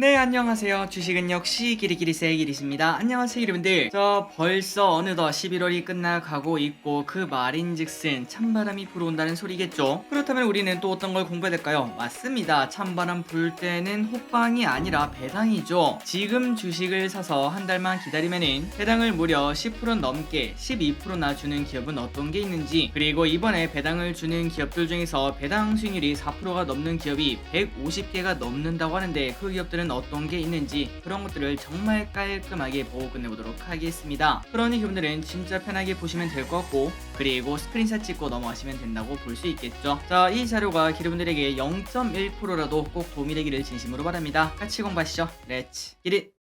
네 안녕하세요. 주식은 역시 기리기리 세기리십니다. 안녕하세요 여러분들. 저 벌써 어느덧 11월이 끝나가고 있고 그 말인즉슨 찬바람이 불어온다는 소리겠죠? 그렇다면 우리는 또 어떤 걸 공부해야 될까요? 맞습니다. 찬바람 불 때는 호빵이 아니라 배당이죠. 지금 주식을 사서 한 달만 기다리면은 배당을 무려 10% 넘게 12%나 주는 기업은 어떤 게 있는지 그리고 이번에 배당을 주는 기업들 중에서 배당 수익률이 4%가 넘는 기업이 150개가 넘는다고 하는데 그 기업들은 어떤 게 있는지 그런 것들을 정말 깔끔하게 보고 끝내보도록 하겠습니다. 그러니 여러분들은 진짜 편하게 보시면 될 것 같고 그리고 스크린샷 찍고 넘어가시면 된다고 볼 수 있겠죠. 자, 이 자료가 여러분들에게 0.1%라도 꼭 도움이 되기를 진심으로 바랍니다. 같이 공부하시죠. 렛츠 기릿!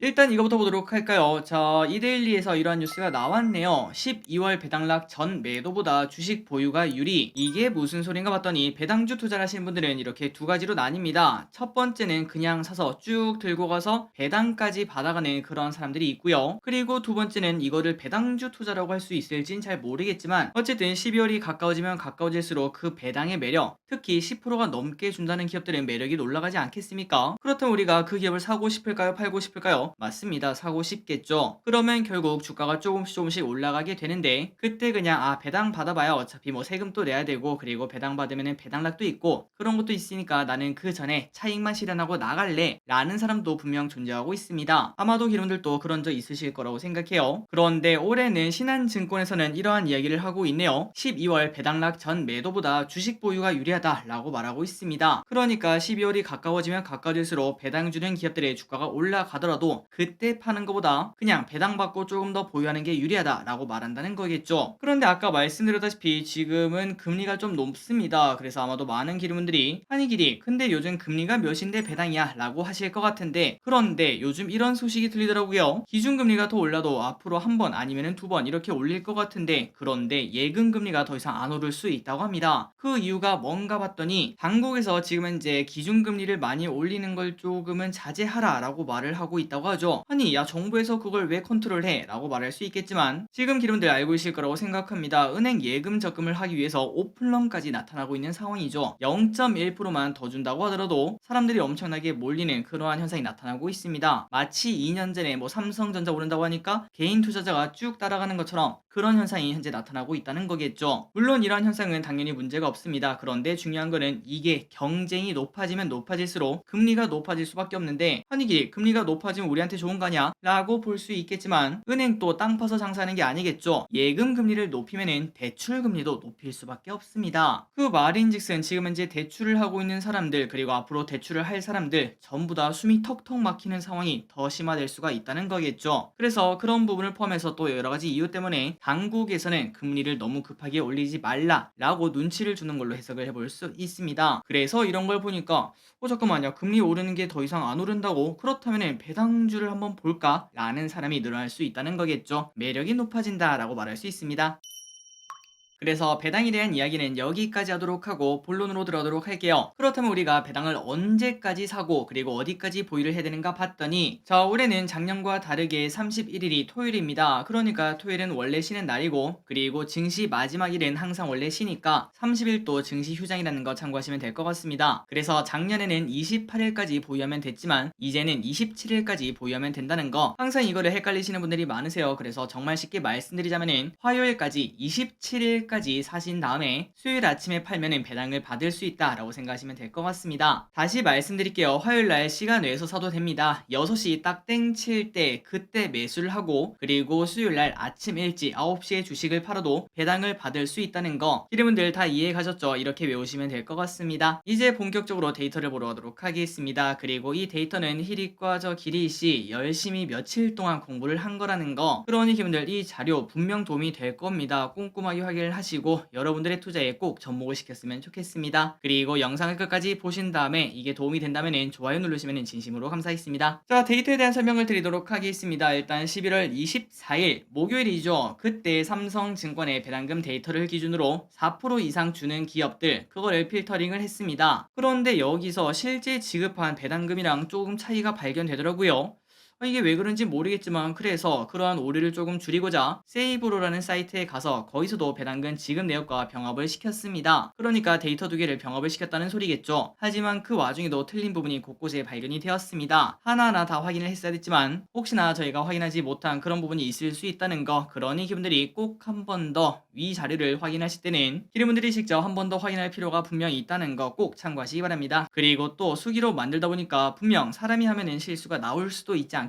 일단 이거부터 보도록 할까요? 자, 이데일리에서 이러한 뉴스가 나왔네요. 12월 배당락 전 매도보다 주식 보유가 유리. 이게 무슨 소린가 봤더니 배당주 투자를 하시는 분들은 이렇게 두 가지로 나뉩니다. 첫 번째는 그냥 사서 쭉 들고 가서 배당까지 받아가는 그런 사람들이 있고요. 그리고 두 번째는 이거를 배당주 투자라고 할 수 있을진 잘 모르겠지만 어쨌든 12월이 가까워지면 가까워질수록 그 배당의 매력, 특히 10%가 넘게 준다는 기업들은 매력이 올라가지 않겠습니까? 그렇다면 우리가 그 기업을 사고 싶을까요? 팔고 싶을까요? 맞습니다. 사고 싶겠죠. 그러면 결국 주가가 조금씩 조금씩 올라가게 되는데 그때 그냥 아 배당 받아봐요. 어차피 뭐 세금도 내야 되고 그리고 배당 받으면 배당락도 있고 그런 것도 있으니까 나는 그 전에 차익만 실현하고 나갈래 라는 사람도 분명 존재하고 있습니다. 아마도 여러분들도 그런 적 있으실 거라고 생각해요. 그런데 올해는 신한증권에서는 이러한 이야기를 하고 있네요. 12월 배당락 전 매도보다 주식 보유가 유리하다라고 말하고 있습니다. 그러니까 12월이 가까워지면 가까워질수록 배당 주는 기업들의 주가가 올라가더라도 그때 파는 것보다 그냥 배당받고 조금 더 보유하는 게 유리하다라고 말한다는 거겠죠. 그런데 아까 말씀드렸다시피 지금은 금리가 좀 높습니다. 그래서 아마도 많은 기름분들이 아니 길이 근데 요즘 금리가 몇인데 배당이야 라고 하실 것 같은데 그런데 요즘 이런 소식이 들리더라고요. 기준금리가 더 올라도 앞으로 한 번 아니면 두 번 이렇게 올릴 것 같은데 그런데 예금금리가 더 이상 안 오를 수 있다고 합니다. 그 이유가 뭔가 봤더니 당국에서 지금은 이제 기준금리를 많이 올리는 걸 조금은 자제하라 라고 말을 하고 있다고 하죠. 아니 야 정부에서 그걸 왜 컨트롤해? 라고 말할 수 있겠지만 지금 기름들 알고 있을 거라고 생각합니다. 은행 예금 적금을 하기 위해서 오플럼까지 나타나고 있는 상황이죠. 0.1%만 더 준다고 하더라도 사람들이 엄청나게 몰리는 그러한 현상이 나타나고 있습니다. 마치 2년 전에 뭐 삼성전자 오른다고 하니까 개인 투자자가 쭉 따라가는 것처럼 그런 현상이 현재 나타나고 있다는 거겠죠. 물론 이러한 현상은 당연히 문제가 없습니다. 그런데 중요한 거는 이게 경쟁이 높아지면 높아질수록 금리가 높아질 수밖에 없는데 아니 기 금리가 높아지면 우리 한테 좋은 거냐? 라고 볼 수 있겠지만 은행 또땅 파서 장사하는 게 아니겠죠. 예금 금리를 높이면은 대출 금리도 높일 수밖에 없습니다. 그 말인즉슨 지금 현재 대출을 하고 있는 사람들 그리고 앞으로 대출을 할 사람들 전부 다 숨이 턱턱 막히는 상황이 더 심화될 수가 있다는 거겠죠. 그래서 그런 부분을 포함해서 또 여러 가지 이유 때문에 당국에서는 금리를 너무 급하게 올리지 말라라고 눈치를 주는 걸로 해석을 해볼 수 있습니다. 그래서 이런 걸 보니까 어 잠깐만요 금리 오르는 게 더 이상 안 오른다고 그렇다면 배당 주를 한번 볼까라는 사람이 늘어날 수 있다는 거겠죠. 매력이 높아진다라고 말할 수 있습니다. 그래서 배당에 대한 이야기는 여기까지 하도록 하고 본론으로 들어가도록 할게요. 그렇다면 우리가 배당을 언제까지 사고 그리고 어디까지 보유를 해야 되는가 봤더니 자 올해는 작년과 다르게 31일이 토요일입니다. 그러니까 토요일은 원래 쉬는 날이고 그리고 증시 마지막 일은 항상 원래 쉬니까 30일도 증시 휴장이라는 거 참고하시면 될 것 같습니다. 그래서 작년에는 28일까지 보유하면 됐지만 이제는 27일까지 보유하면 된다는 거 항상 이거를 헷갈리시는 분들이 많으세요. 그래서 정말 쉽게 말씀드리자면은 화요일까지 27일 까지 사신 다음에 수요일 아침에 팔면은 배당을 받을 수 있다라고 생각하시면 될 것 같습니다. 다시 말씀드릴게요. 화요일 날 시간 내서 사도 됩니다. 6시 딱 땡 칠 때 그때 매수를 하고 그리고 수요일 날 아침 일찍 9시에 주식을 팔아도 배당을 받을 수 있다는 거 여러분들 다 이해 가셨죠? 이렇게 외우시면 될 것 같습니다. 이제 본격적으로 데이터를 보러 가도록 하겠습니다. 그리고 이 데이터는 히릭과 저 기리씨 열심히 며칠 동안 공부를 한 거라는 거 그러니 여러분들 이 자료 분명 도움이 될 겁니다. 꼼꼼하게 확인을 하시고 여러분들의 투자에 꼭 접목을 시켰으면 좋겠습니다. 그리고 영상을 끝까지 보신 다음에 이게 도움이 된다면 좋아요 누르시면 진심으로 감사하겠습니다. 자 데이터에 대한 설명을 드리도록 하겠습니다. 일단 11월 24일 목요일이죠. 그때 삼성증권의 배당금 데이터를 기준으로 4% 이상 주는 기업들 그거를 필터링을 했습니다. 그런데 여기서 실제 지급한 배당금이랑 조금 차이가 발견되더라고요. 아, 이게 왜 그런지 모르겠지만 그래서 그러한 오류를 조금 줄이고자 세이브로라는 사이트에 가서 거기서도 배당금 지급 내역과 병합을 시켰습니다. 그러니까 데이터 두 개를 병합을 시켰다는 소리겠죠. 하지만 그 와중에도 틀린 부분이 곳곳에 발견이 되었습니다. 하나하나 다 확인을 했어야 됐지만 혹시나 저희가 확인하지 못한 그런 부분이 있을 수 있다는 거 그러니 기분들이 꼭 한 번 더 위 자료를 확인하실 때는 기름분들이 직접 한 번 더 확인할 필요가 분명히 있다는 거 꼭 참고하시기 바랍니다. 그리고 또 수기로 만들다 보니까 분명 사람이 하면은 실수가 나올 수도 있지 않겠습니까?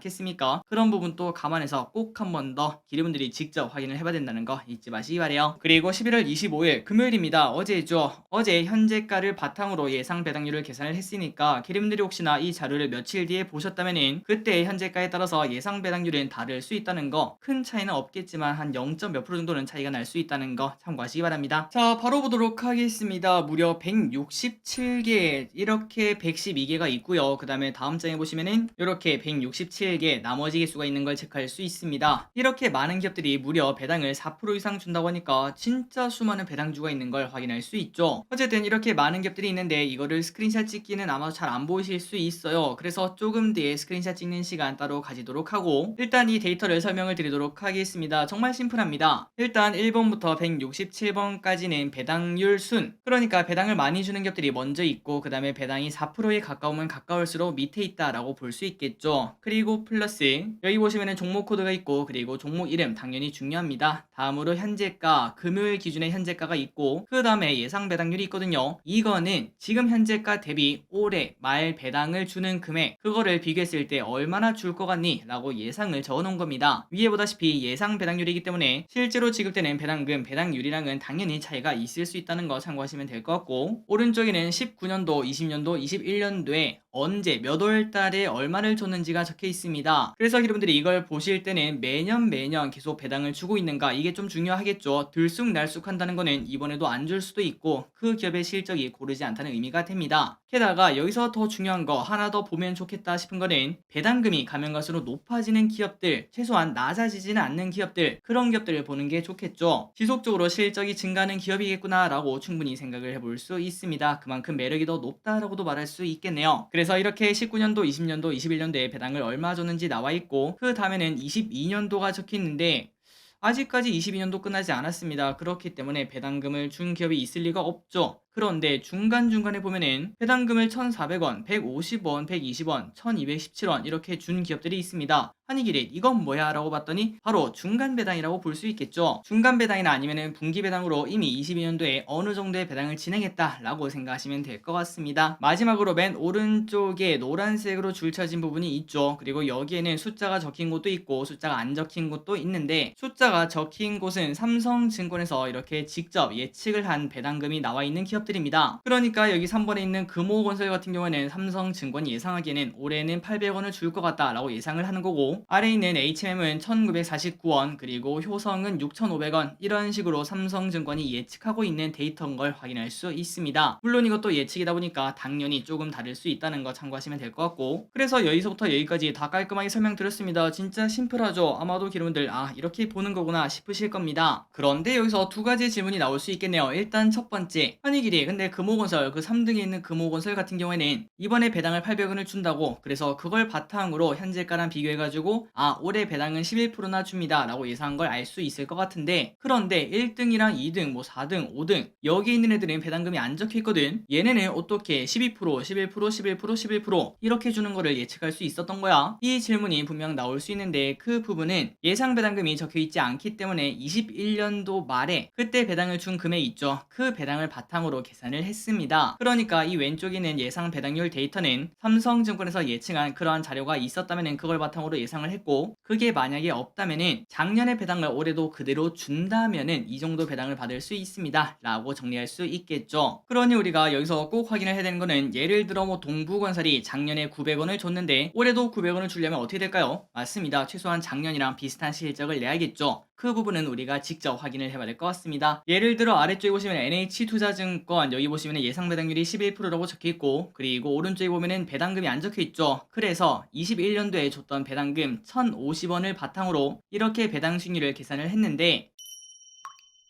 그런 부분도 감안해서 꼭 한 번 더 기름분들이 직접 확인을 해봐야 된다는 거 잊지 마시기 바래요. 그리고 11월 25일 금요일입니다. 어제죠. 어제 현재가를 바탕으로 예상 배당률을 계산을 했으니까 기름들이 혹시나 이 자료를 며칠 뒤에 보셨다면은 그때 현재가에 따라서 예상 배당률은 다를 수 있다는 거 큰 차이는 없겠지만 한 0. 몇 프로 정도는 차이가 날 수 있다는 거 참고하시기 바랍니다. 자 바로 보도록 하겠습니다. 무려 167개 이렇게 112개가 있고요. 그 다음에 다음 장에 보시면은 이렇게 167개 나머지 개수가 있는 걸 체크할 수 있습니다. 이렇게 많은 기업들이 무려 배당을 4% 이상 준다고 하니까 진짜 수많은 배당주가 있는 걸 확인할 수 있죠. 어쨌든 이렇게 많은 기업들이 있는데 이거를 스크린샷 찍기는 아마 잘 안 보이실 수 있어요. 그래서 조금 뒤에 스크린샷 찍는 시간 따로 가지도록 하고 일단 이 데이터를 설명을 드리도록 하겠습니다. 정말 심플합니다. 일단 1번부터 167번까지는 배당률 순 그러니까 배당을 많이 주는 기업들이 먼저 있고 그 다음에 배당이 4%에 가까우면 가까울수록 밑에 있다라고 볼 수 있겠죠. 그리고 플러스 여기 보시면은 종목 코드가 있고 그리고 종목 이름 당연히 중요합니다. 다음으로 현재가 금요일 기준의 현재가가 있고 그 다음에 예상 배당률이 있거든요. 이거는 지금 현재가 대비 올해 말 배당을 주는 금액 그거를 비교했을 때 얼마나 줄 것 같니? 라고 예상을 적어놓은 겁니다. 위에 보다시피 예상 배당률이기 때문에 실제로 지급되는 배당금 배당률이랑은 당연히 차이가 있을 수 있다는 거 참고하시면 될 것 같고 오른쪽에는 19년도, 20년도, 21년도에 언제 몇 월 달에 얼마를 줬는지가 적혀 있습니다. 그래서 여러분들이 이걸 보실 때는 매년 매년 계속 배당을 주고 있는가 이게 좀 중요하겠죠. 들쑥날쑥 한다는 거는 이번에도 안 줄 수도 있고 그 기업의 실적이 고르지 않다는 의미가 됩니다. 게다가 여기서 더 중요한 거 하나 더 보면 좋겠다 싶은 거는 배당금이 가면 갈수록 높아지는 기업들 최소한 낮아지지는 않는 기업들 그런 기업들을 보는 게 좋겠죠. 지속적으로 실적이 증가하는 기업이겠구나 라고 충분히 생각을 해볼 수 있습니다. 그만큼 매력이 더 높다라고도 말할 수 있겠네요. 그래서 이렇게 19년도, 20년도, 21년도에 배당을 얼마 줬는지 나와 있고 그 다음에는 22년도가 적혀 있는데 아직까지 22년도 끝나지 않았습니다. 그렇기 때문에 배당금을 준 기업이 있을 리가 없죠. 그런데 중간중간에 보면은 배당금을 1,400원, 150원, 120원, 1,217원 이렇게 준 기업들이 있습니다. 한이길이 이건 뭐야? 라고 봤더니 바로 중간 배당이라고 볼 수 있겠죠. 중간 배당이나 아니면은 분기 배당으로 이미 22년도에 어느 정도의 배당을 진행했다 라고 생각하시면 될 것 같습니다. 마지막으로 맨 오른쪽에 노란색으로 줄쳐진 부분이 있죠. 그리고 여기에는 숫자가 적힌 곳도 있고 숫자가 안 적힌 곳도 있는데 숫자 가 적힌 곳은 삼성증권에서 이렇게 직접 예측을 한 배당금이 나와 있는 기업들입니다. 그러니까 여기 3번에 있는 금호건설 같은 경우에는 삼성증권이 예상하기에는 올해는 800원을 줄 것 같다라고 예상을 하는 거고 아래에 있는 HM은 1949원 그리고 효성은 6,500원 이런 식으로 삼성증권이 예측하고 있는 데이터인 걸 확인할 수 있습니다. 물론 이것도 예측이다 보니까 당연히 조금 다를 수 있다는 거 참고하시면 될 것 같고 그래서 여기서부터 여기까지 다 깔끔하게 설명드렸습니다. 진짜 심플하죠? 아마도 여러분들 아 이렇게 보는 거 구나 싶으실 겁니다. 그런데 여기서 두 가지 질문이 나올 수 있겠네요. 일단 첫 번째 한이길이 근데 금호건설 그 3등에 있는 금호건설 같은 경우에는 이번에 배당을 800원을 준다고 그래서 그걸 바탕으로 현재가랑 비교해가지고 아 올해 배당은 11%나 줍니다 라고 예상한 걸 알 수 있을 것 같은데 그런데 1등이랑 2등 뭐 4등 5등 여기 있는 애들은 배당금이 안 적혀 있거든 얘네는 어떻게 12% 11% 11% 11% 이렇게 주는 거를 예측할 수 있었던 거야 이 질문이 분명 나올 수 있는데 그 부분은 예상 배당금이 적혀 있지 않기 때문에 21년도 말에 그때 배당을 준 금액 있죠. 그 배당을 바탕으로 계산을 했습니다. 그러니까 이 왼쪽에 있는 예상 배당률 데이터는 삼성증권에서 예측한 그러한 자료가 있었다면 그걸 바탕으로 예상을 했고 그게 만약에 없다면은 작년의 배당을 올해도 그대로 준다면은 이 정도 배당을 받을 수 있습니다. 라고 정리할 수 있겠죠. 그러니 우리가 여기서 꼭 확인을 해야 되는 거는 예를 들어 뭐 동부건설이 작년에 900원을 줬는데 올해도 900원을 주려면 어떻게 될까요? 맞습니다. 최소한 작년이랑 비슷한 실적을 내야겠죠 그 부분은 우리가 직접 확인을 해봐야 될 것 같습니다. 예를 들어 아래쪽에 보시면 NH투자증권 여기 보시면 예상 배당률이 11%라고 적혀있고 그리고 오른쪽에 보면 배당금이 안 적혀있죠. 그래서 21년도에 줬던 배당금 1,050원을 바탕으로 이렇게 배당 수익률을 계산을 했는데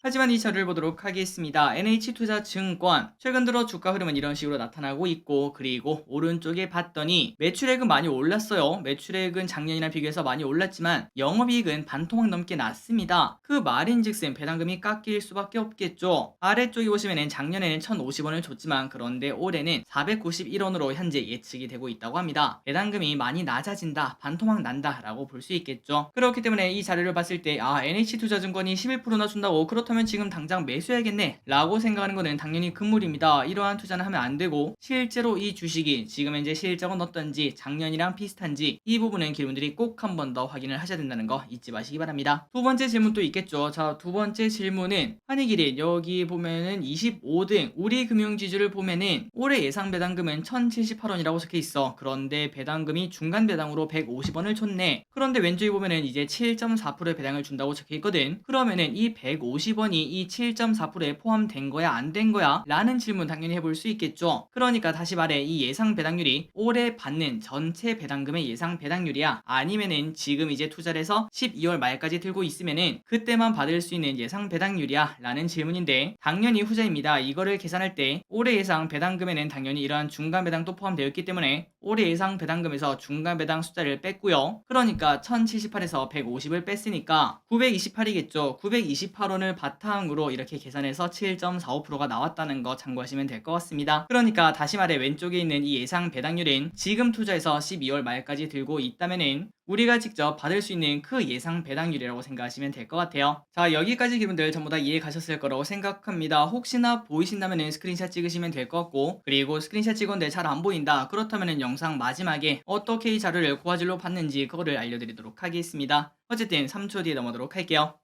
하지만 이 자료를 보도록 하겠습니다. NH투자증권 최근 들어 주가 흐름은 이런 식으로 나타나고 있고 그리고 오른쪽에 봤더니 매출액은 많이 올랐어요. 매출액은 작년이랑 비교해서 많이 올랐지만 영업이익은 반토막 넘게 났습니다. 그 말인즉슨 배당금이 깎일 수밖에 없겠죠. 아래쪽에 보시면 작년에는 1,050원을 줬지만 그런데 올해는 491원으로 현재 예측이 되고 있다고 합니다. 배당금이 많이 낮아진다, 반토막 난다 라고 볼 수 있겠죠. 그렇기 때문에 이 자료를 봤을 때 아 NH투자증권이 11%나 준다고 그렇다 면 지금 당장 매수해야겠네 라고 생각하는 것은 당연히 금물입니다. 이러한 투자는 하면 안 되고 실제로 이 주식이 지금 현재 실적은 어떤지 작년이랑 비슷한지 이 부분은 기분들이 꼭 한 번 더 확인을 하셔야 된다는 거 잊지 마시기 바랍니다. 두 번째 질문도 있겠죠. 자, 두 번째 질문은 한익일이 여기 보면은 25등 우리 금융지주를 보면은 올해 예상 배당금은 1,078원이라고 적혀 있어. 그런데 배당금이 중간 배당으로 150원을 줬네. 그런데 왼쪽에 보면은 이제 7.4%의 배당을 준다고 적혀 있거든. 그러면은 이 150 원이 이 7.4%에 포함된 거야, 안 된 거야? 라는 질문 당연히 해볼 수 있겠죠. 그러니까 다시 말해 이 예상 배당률이 올해 받는 전체 배당금의 예상 배당률이야. 아니면은 지금 이제 투자를 해서 12월 말까지 들고 있으면은 그때만 받을 수 있는 예상 배당률이야. 라는 질문인데 당연히 후자입니다. 이거를 계산할 때 올해 예상 배당금에는 당연히 이러한 중간 배당도 포함되어 있기 때문에 올해 예상 배당금에서 중간 배당 숫자를 뺐고요. 그러니까 1078에서 150을 뺐으니까 928이겠죠. 928원을 바탕으로 이렇게 계산해서 7.45%가 나왔다는 거 참고하시면 될 것 같습니다. 그러니까 다시 말해 왼쪽에 있는 이 예상 배당률은 지금 투자해서 12월 말까지 들고 있다면은 우리가 직접 받을 수 있는 그 예상 배당률이라고 생각하시면 될 것 같아요. 자 여기까지 기분들 전부 다 이해 가셨을 거라고 생각합니다. 혹시나 보이신다면 스크린샷 찍으시면 될 것 같고 그리고 스크린샷 찍었는데 잘 안 보인다. 그렇다면 영상 마지막에 어떻게 이 자료를 고화질로 봤는지 그거를 알려드리도록 하겠습니다. 어쨌든 3초 뒤에 넘어가도록 할게요.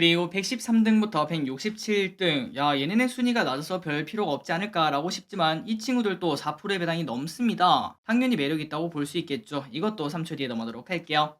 그리고 113등부터 167등 야 얘네네 순위가 낮아서 별 필요가 없지 않을까라고 싶지만 이 친구들도 4%의 배당이 넘습니다. 당연히 매력 있다고 볼 수 있겠죠. 이것도 3초 뒤에 넘어가도록 할게요.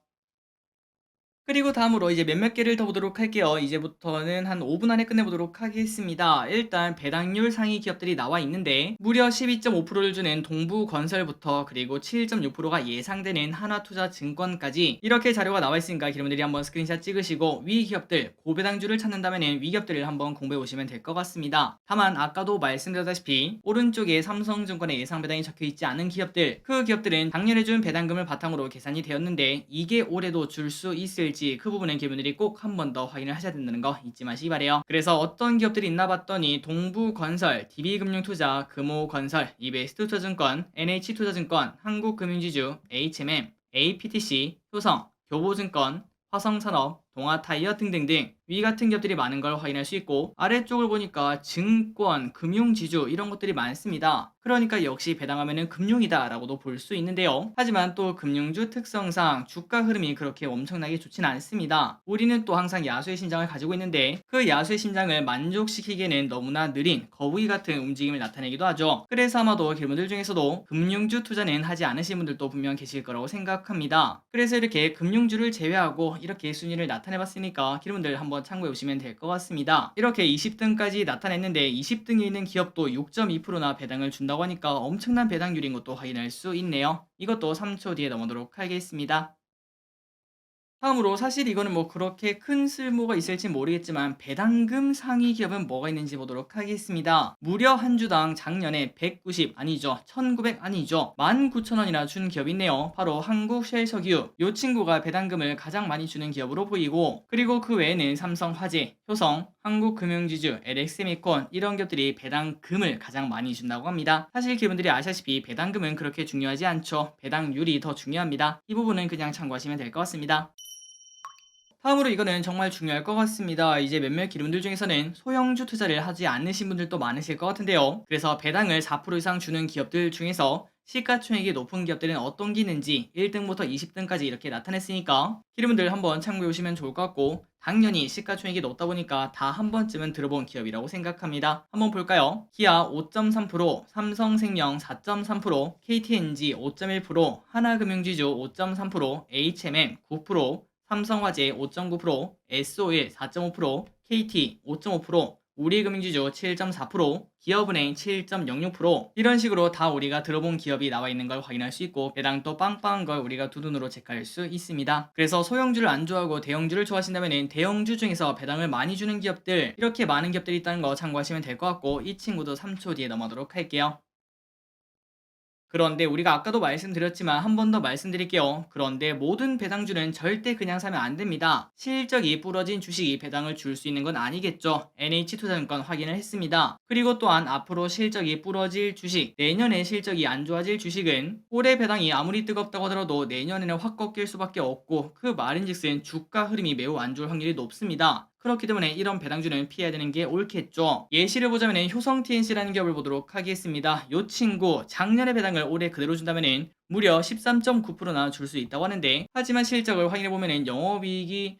그리고 다음으로 이제 몇몇 개를 더 보도록 할게요. 이제부터는 한 5분 안에 끝내보도록 하겠습니다. 일단 배당률 상위 기업들이 나와 있는데 무려 12.5%를 주는 동부건설부터 그리고 7.6%가 예상되는 하나투자증권까지 이렇게 자료가 나와 있으니까 여러분들이 한번 스크린샷 찍으시고 위 기업들 고배당주를 찾는다면 위 기업들을 한번 공부해 오시면 될 것 같습니다. 다만 아까도 말씀드렸다시피 오른쪽에 삼성증권의 예상 배당이 적혀 있지 않은 기업들 그 기업들은 작년에 준 배당금을 바탕으로 계산이 되었는데 이게 올해도 줄 수 있을지 그 부분은 기업들이 꼭 한 번 더 확인을 하셔야 된다는 거 잊지 마시기 바래요. 그래서 어떤 기업들이 있나 봤더니 동부건설, DB금융투자, 금호건설, 이베스트투자증권, NH투자증권, 한국금융지주, HMM, APTC, 효성, 교보증권, 화성산업, 동아타이어 등등등 위 같은 기업들이 많은 걸 확인할 수 있고 아래쪽을 보니까 증권, 금융지주 이런 것들이 많습니다. 그러니까 역시 배당하면은 금융이다 라고도 볼 수 있는데요. 하지만 또 금융주 특성상 주가 흐름이 그렇게 엄청나게 좋진 않습니다. 우리는 또 항상 야수의 심장을 가지고 있는데 그 야수의 심장을 만족시키기에는 너무나 느린 거북이 같은 움직임을 나타내기도 하죠. 그래서 아마도 여러분들 중에서도 금융주 투자는 하지 않으신 분들도 분명 계실 거라고 생각합니다. 그래서 이렇게 금융주를 제외하고 이렇게 순위를 나타내봤으니까 여러분들 한번 참고해 보시면 될 것 같습니다. 이렇게 20등까지 나타냈는데 20등에 있는 기업도 6.2%나 배당을 준다고 하니까 엄청난 배당률인 것도 확인할 수 있네요. 이것도 3초 뒤에 넘어도록 하겠습니다. 다음으로 사실 이거는 뭐 그렇게 큰 쓸모가 있을지 모르겠지만 배당금 상위 기업은 뭐가 있는지 보도록 하겠습니다. 무려 한 주당 작년에 190 아니죠. 1900 아니죠. 19,000원이나 준 기업이 있네요. 바로 한국 쉘 석유. 이 친구가 배당금을 가장 많이 주는 기업으로 보이고 그리고 그 외에는 삼성화재, 효성, 한국금융지주, LX미콘 이런 기업들이 배당금을 가장 많이 준다고 합니다. 사실 기분들이 아시다시피 배당금은 그렇게 중요하지 않죠. 배당률이 더 중요합니다. 이 부분은 그냥 참고하시면 될 것 같습니다. 다음으로 이거는 정말 중요할 것 같습니다. 이제 몇몇 기름들 중에서는 소형주 투자를 하지 않으신 분들도 많으실 것 같은데요. 그래서 배당을 4% 이상 주는 기업들 중에서 시가총액이 높은 기업들은 어떤 게 있는지 1등부터 20등까지 이렇게 나타냈으니까 기름들 한번 참고해 보시면 좋을 것 같고 당연히 시가총액이 높다 보니까 다 한 번쯤은 들어본 기업이라고 생각합니다. 한번 볼까요? 기아 5.3%, 삼성생명 4.3%, KTNG 5.1%, 하나금융지주 5.3%, HMM 9%, 삼성화재 5.9%, SO일 4.5%, KT 5.5%, 우리금융지주 7.4%, 기업은행 7.06% 이런 식으로 다 우리가 들어본 기업이 나와 있는 걸 확인할 수 있고 배당 또 빵빵한 걸 우리가 두 눈으로 체크할 수 있습니다. 그래서 소형주를 안 좋아하고 대형주를 좋아하신다면 대형주 중에서 배당을 많이 주는 기업들 이렇게 많은 기업들이 있다는 거 참고하시면 될 것 같고 이 친구도 3초 뒤에 넘어가도록 할게요. 그런데 우리가 아까도 말씀드렸지만 한 번 더 말씀드릴게요. 그런데 모든 배당주는 절대 그냥 사면 안 됩니다. 실적이 부러진 주식이 배당을 줄 수 있는 건 아니겠죠. NH투자증권 확인을 했습니다. 그리고 또한 앞으로 실적이 부러질 주식, 내년에 실적이 안 좋아질 주식은 올해 배당이 아무리 뜨겁다고 하더라도 내년에는 확 꺾일 수밖에 없고 그 말인즉슨 주가 흐름이 매우 안 좋을 확률이 높습니다. 그렇기 때문에 이런 배당주는 피해야 되는 게 옳겠죠. 예시를 보자면 효성 TNC라는 기업을 보도록 하겠습니다. 요 친구 작년에 배당을 올해 그대로 준다면은 무려 13.9%나 줄 수 있다고 하는데 하지만 실적을 확인해 보면은 영업이익이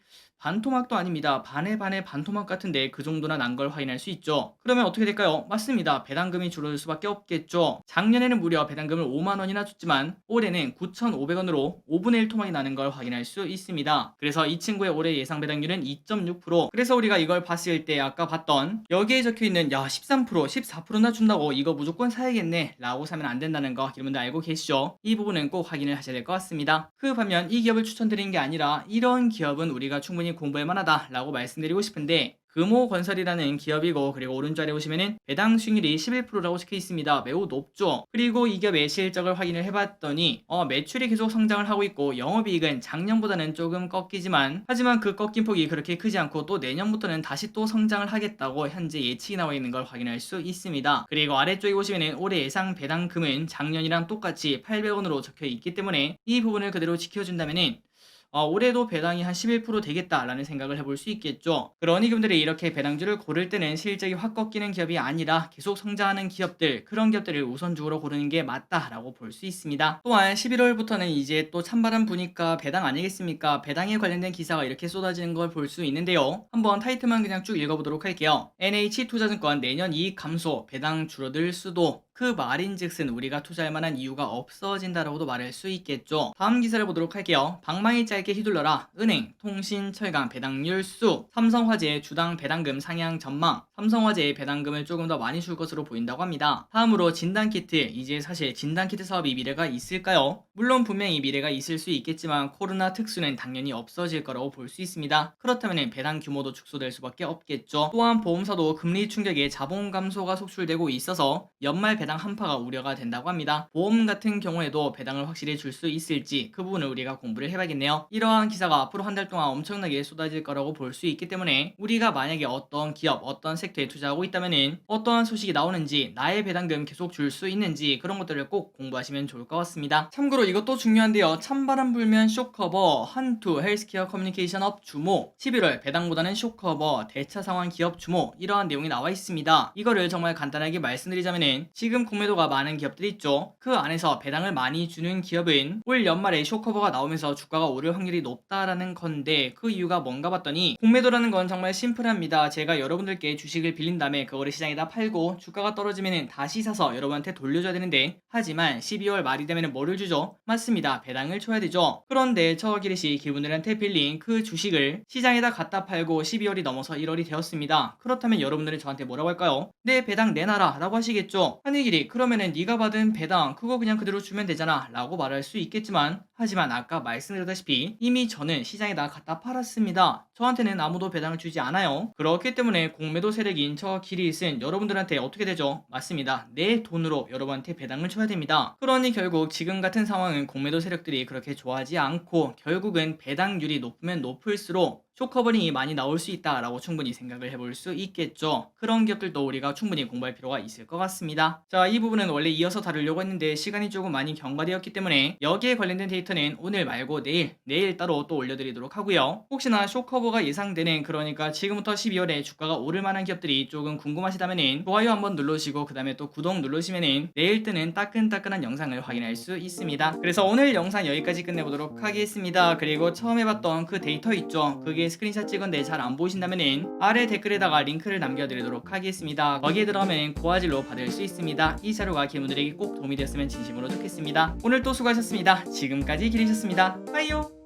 반토막도 아닙니다. 반의 반의 반토막 같은데 그 정도나 난 걸 확인할 수 있죠. 그러면 어떻게 될까요? 맞습니다. 배당금이 줄어들 수밖에 없겠죠. 작년에는 무려 배당금을 5만 원이나 줬지만 올해는 9,500원으로 5분의 1 토막이 나는 걸 확인할 수 있습니다. 그래서 이 친구의 올해 예상 배당률은 2.6%. 그래서 우리가 이걸 봤을 때 아까 봤던 여기에 적혀 있는 야 13%, 14%나 준다고 이거 무조건 사야겠네 라고 사면 안 된다는 거 여러분들 알고 계시죠? 이 부분은 꼭 확인을 하셔야 될 것 같습니다. 그 반면 이 기업을 추천드리는 게 아니라 이런 기업은 우리가 충분히 공부할 만하다 라고 말씀드리고 싶은데 금호건설이라는 기업이고 그리고 오른쪽에 보시면은 배당 수익률이 11%라고 적혀 있습니다. 매우 높죠. 그리고 이 기업의 실적을 확인을 해봤더니 어, 매출이 계속 성장을 하고 있고 영업이익은 작년보다는 조금 꺾이지만 하지만 그 꺾인 폭이 그렇게 크지 않고 또 내년부터는 다시 또 성장을 하겠다고 현재 예측이 나와 있는 걸 확인할 수 있습니다. 그리고 아래쪽에 보시면은 올해 예상 배당금은 작년이랑 똑같이 800원으로 적혀 있기 때문에 이 부분을 그대로 지켜준다면은 어, 올해도 배당이 한 11% 되겠다라는 생각을 해볼 수 있겠죠. 그러니 그분들이 이렇게 배당주를 고를 때는 실적이 확 꺾이는 기업이 아니라 계속 성장하는 기업들, 그런 기업들을 우선적으로 고르는 게 맞다라고 볼 수 있습니다. 또한 11월부터는 이제 또 찬바람 부니까 배당 아니겠습니까? 배당에 관련된 기사가 이렇게 쏟아지는 걸 볼 수 있는데요. 한번 타이틀만 그냥 쭉 읽어보도록 할게요. NH투자증권 내년 이익 감소, 배당 줄어들 수도, 그 말인즉슨 우리가 투자할 만한 이유가 없어진다라고도 말할 수 있겠죠. 다음 기사를 보도록 할게요. 방망이 짧게 휘둘러라. 은행, 통신, 철강 배당률 수. 삼성화재 주당 배당금 상향 전망. 삼성화재의 배당금을 조금 더 많이 줄 것으로 보인다고 합니다. 다음으로 진단키트. 이제 사실 진단키트 사업이 미래가 있을까요? 물론 분명히 미래가 있을 수 있겠지만 코로나 특수는 당연히 없어질 거라고 볼 수 있습니다. 그렇다면 배당 규모도 축소될 수밖에 없겠죠. 또한 보험사도 금리 충격에 자본 감소가 속출되고 있어서 연말 배당 한파가 우려가 된다고 합니다. 보험 같은 경우에도 배당을 확실히 줄 수 있을지 그 부분을 우리가 공부를 해봐야겠네요. 이러한 기사가 앞으로 한 달 동안 엄청나게 쏟아질 거라고 볼 수 있기 때문에 우리가 만약에 어떤 기업, 어떤 섹터에 투자하고 있다면은 어떠한 소식이 나오는지 나의 배당금 계속 줄 수 있는지 그런 것들을 꼭 공부하시면 좋을 것 같습니다. 참고로 이것도 중요한데요. 찬바람 불면 쇼커버, 한투, 헬스케어 커뮤니케이션 업 주모, 11월 배당보다는 쇼커버, 대차 상황 기업 주모 이러한 내용이 나와 있습니다. 이거를 정말 간단하게 말씀드리자면은 지금 공매도가 많은 기업들이 있죠. 그 안에서 배당을 많이 주는 기업은 올 연말에 쇼커버가 나오면서 주가가 오를 확률이 높다라는 건데 그 이유가 뭔가 봤더니 공매도라는 건 정말 심플합니다. 제가 여러분들께 주식을 빌린 다음에 그거를 시장에다 팔고 주가가 떨어지면 다시 사서 여러분한테 돌려줘야 되는데 하지만 12월 말이 되면 뭐를 주죠? 맞습니다. 배당을 줘야 되죠. 그런데 저 기릿이 기분들한테 빌린 그 주식을 시장에다 갖다 팔고 12월이 넘어서 1월이 되었습니다. 그렇다면 여러분들은 저한테 뭐라고 할까요? 내 배당 내놔라 라고 하시겠죠. 한일 길이. 그러면은 네가 받은 배당 그거 그냥 그대로 주면 되잖아. 라고 말할 수 있겠지만 하지만 아까 말씀드렸다시피 이미 저는 시장에다 갖다 팔았습니다. 저한테는 아무도 배당을 주지 않아요. 그렇기 때문에 공매도 세력인 저 기릿은 여러분들한테 어떻게 되죠? 맞습니다. 내 돈으로 여러분한테 배당을 줘야 됩니다. 그러니 결국 지금 같은 상황은 공매도 세력들이 그렇게 좋아하지 않고 결국은 배당률이 높으면 높을수록 쇼커버링이 많이 나올 수 있다라고 충분히 생각을 해볼 수 있겠죠. 그런 기업들도 우리가 충분히 공부할 필요가 있을 것 같습니다. 자, 이 부분은 원래 이어서 다루려고 했는데 시간이 조금 많이 경과되었기 때문에 여기에 관련된 데이터 는 오늘 말고 내일, 내일 따로 또 올려드리도록 하고요. 혹시나 쇼커버가 예상되는 그러니까 지금부터 12월에 주가가 오를 만한 기업들이 조금 궁금하시다면은 좋아요 한번 눌러주시고 그 다음에 또 구독 누르시면은 내일 뜨는 따끈따끈한 영상을 확인할 수 있습니다. 그래서 오늘 영상 여기까지 끝내보도록 하겠습니다. 그리고 처음에 봤던 그 데이터 있죠? 그게 스크린샷 찍었는데 잘 안 보이신다면 아래 댓글에다가 링크를 남겨드리도록 하겠습니다. 거기에 들어가면 고화질로 받을 수 있습니다. 이 자료가 기분들에게 꼭 도움이 되었으면 진심으로 좋겠습니다. 오늘 또 수고하셨습니다. 지금까지 기리셨습니다. 빠이요!